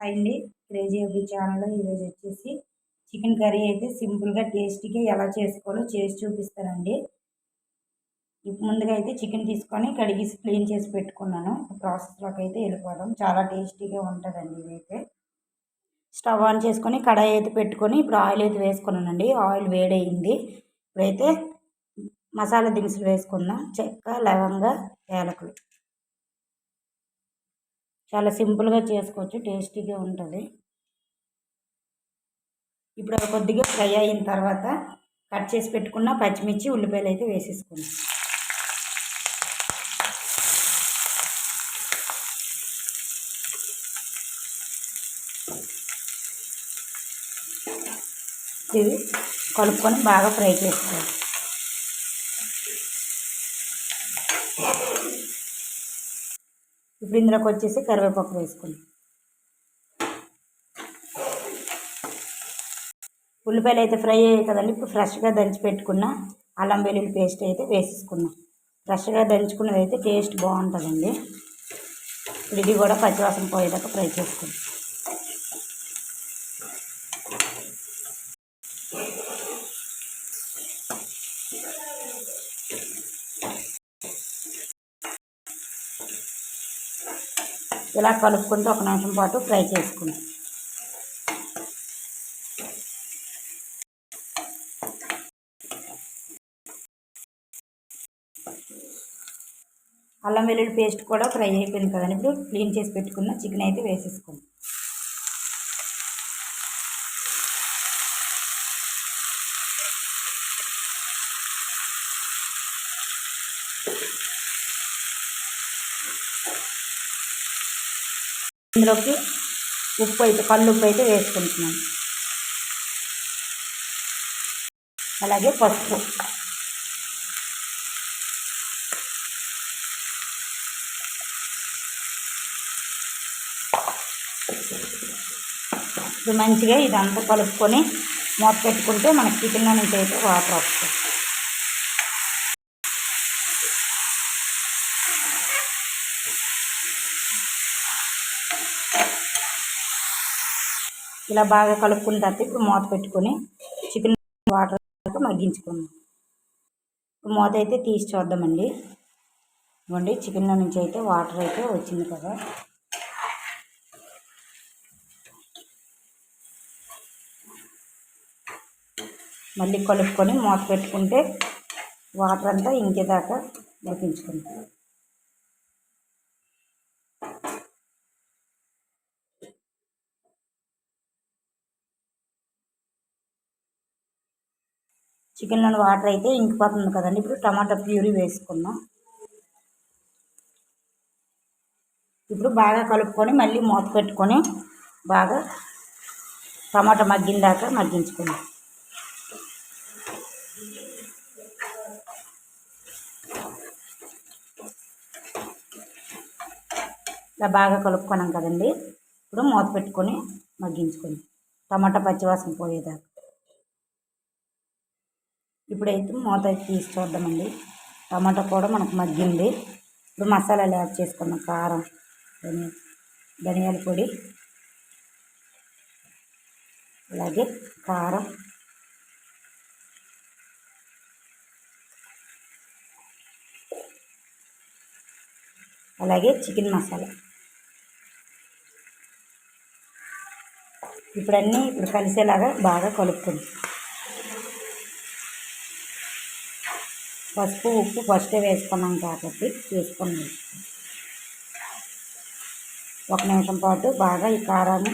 అండి క్రేజీ అబ్బి ఛానల్లో ఈరోజు వచ్చేసి చికెన్ కర్రీ అయితే సింపుల్గా టేస్టీగా ఎలా చేసుకోవాలో చేసి చూపిస్తానండి. ముందుగా అయితే చికెన్ తీసుకొని కడిగి క్లీన్ చేసి పెట్టుకున్నాను. ప్రాసెస్లోకి అయితే వెళ్ళిపోదాం. చాలా టేస్టీగా ఉంటుందండి ఇదైతే. స్టవ్ ఆన్ చేసుకొని కడాయి అయితే పెట్టుకొని ఇప్పుడు ఆయిల్ అయితే వేసుకున్నానండి. ఆయిల్ వేడయింది. ఇప్పుడైతే మసాలా దినుసులు వేసుకుందాం. చెక్క లవంగ యాలకులు. చాలా సింపుల్గా చేసుకోవచ్చు టేస్టీగా ఉంటుంది. ఇప్పుడు కొద్దిగా ఫ్రై అయిన తర్వాత కట్ చేసి పెట్టుకున్న పచ్చిమిర్చి ఉల్లిపాయలు అయితే వేసేసుకున్నాం ఇది కలుపుకొని బాగా ఫ్రై చేసుకోవాలి. ఇప్పుడు ఇందులోకి వచ్చేసి కరివేపాకు వేసుకుందాం. ఉల్లిపాయలు అయితే ఫ్రై అయ్యాయి కదండి. ఇప్పుడు ఫ్రెష్గా దంచి పెట్టుకున్న అల్లం వెల్లుల్లి పేస్ట్ అయితే వేసేసుకున్నాం ఫ్రెష్గా దంచుకున్నది అయితే టేస్ట్ బాగుంటుందండి. ఇప్పుడు ఇది కూడా పచ్చివాసన పోయేదాకా ఫ్రై చేసుకుందాం. ఇలా కలుపుకుంటూ ఒక నిమిషం పాటు ఫ్రై చేసుకుందాం. అల్లం వెల్లుల్లి పేస్ట్ కూడా ఫ్రై అయిపోయింది కదండి. ఇప్పుడు క్లీన్ చేసి పెట్టుకున్న చికెన్ అయితే వేసేసుకుందాం. ఇందులోకి ఉప్పు అయితే కళ్ళు ఉప్పు అయితే వేసుకుంటున్నాను. అలాగే పసుపు. ఇప్పుడు మంచిగా ఇదంతా కలుపుకొని మూత పెట్టుకుంటే మనకి చికెన్లో నుంచి అయితే వాటర్ వస్తుంది ఇలా బాగా కలుపుకున్న తర్వాత ఇప్పుడు మూత పెట్టుకొని చికెన్ వాటర్ మగ్గించుకుందాం. మూత అయితే తీసి చూద్దామండి. ఇవ్వండి చికెన్లో నుంచి అయితే వాటర్ అయితే వచ్చింది కదా. మళ్ళీ కలుపుకొని మూత పెట్టుకుంటే వాటర్ అంతా ఇంకేదాకా ఉడికించుకుంటాం చికెన్లోని వాటర్ అయితే ఇంకిపోతుంది కదండి. ఇప్పుడు టమాటా ప్యూరీ వేసుకుందాం. ఇప్పుడు బాగా కలుపుకొని మళ్ళీ మూత పెట్టుకొని బాగా టమాటా మగ్గిన దాకా మగ్గించుకుందాం. ఇలా బాగా కలుపుకున్నాం కదండి. ఇప్పుడు మూత పెట్టుకొని మగ్గించుకొని టమాటా పచ్చివాసన పోయేదాకా. ఇప్పుడైతే మూత తీసి చూద్దామండి. టమాటా కూడా మనకు మగ్గింది. ఇప్పుడు మసాలాలు యాడ్ చేసుకున్నాం. కారం ధనియా ధనియాల పొడి అలాగే కారం. అలాగే చికెన్ మసాలా. ఇప్పుడు అన్నీ ఇప్పుడు కలిసేలాగా బాగా కలుపుకుంది. పసుపు ఉప్పు ఫస్టే వేసుకున్నాం కాబట్టి వేసుకున్నాం ఒక నిమిషం పాటు బాగా ఈ కారాన్ని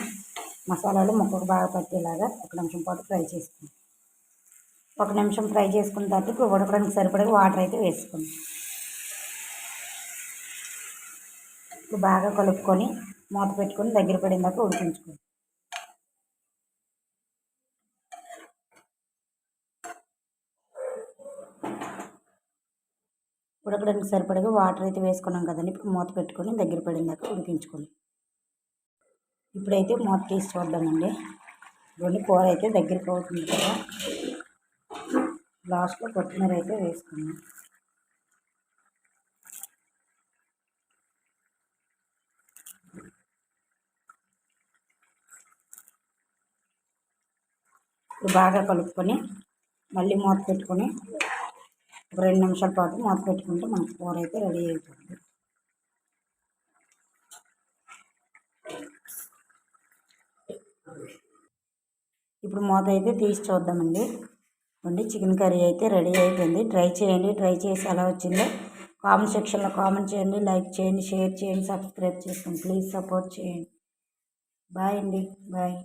మసాలాలు ముక్కకు బాగా పట్టేలాగా ఒక నిమిషం పాటు ఫ్రై చేసుకుందాం ఒక నిమిషం ఫ్రై చేసుకున్న తర్వాత ఇప్పుడు ఉడకడానికి సరిపడే వాటర్ అయితే వేసుకుందాం ఇప్పుడు బాగా కలుపుకొని మూత పెట్టుకొని దగ్గర పడిన ఉడికించుకోండి ఉడకడానికి సరిపడగా వాటర్ అయితే వేసుకున్నాం కదండి. ఇప్పుడు మూత పెట్టుకొని దగ్గర పడిందాక ఉడికించుకొని ఇప్పుడైతే మూత తీసి చూద్దామండి. రెండు కూర అయితే దగ్గరికి అవుతుంది కదా. లాస్ట్లో కొత్తిమీర అయితే వేసుకున్నాం. బాగా కలుపుకొని మళ్ళీ మూత పెట్టుకొని రెండు నిమిషాల పాటు మూత పెట్టుకుంటే మనకు కూర అయితే రెడీ అయిపోతుంది. ఇప్పుడు మూత అయితే తీసి చూద్దామండి. ఉండి చికెన్ కర్రీ అయితే రెడీ అయిపోయింది. ట్రై చేయండి ట్రై చేసి ఎలా వచ్చిందో. కామెంట్ సెక్షన్లో కామెంట్ చేయండి లైక్ చేయండి షేర్ చేయండి సబ్స్క్రైబ్ చేసుకోండి ప్లీజ్ సపోర్ట్ చేయండి. బాయ్ అండి బాయ్.